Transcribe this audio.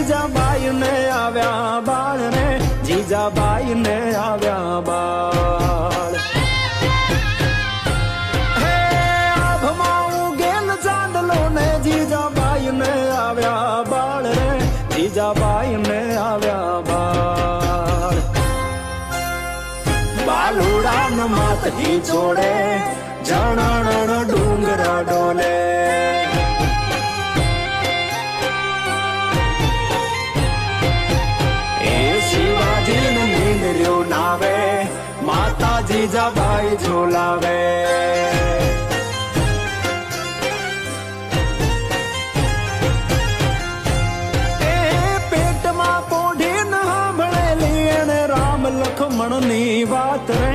જીજાબાઈ ને આવ્યા બાળ રે જીજાબાઈ ને આવ્યા બાળ. હે આભમાં ઉગેલ ચાંદલો ને જીજાબાઈ ને આવ્યા બાળ રે જીજાબાઈ ને આવ્યા બાળ. બાલુડાન માતની જોડે સુનાવે માતાજી જભાઈ ઝોલાવે પેટમાં પોઢે ના સાંભળેલી અને રામ લખમણની વાત રે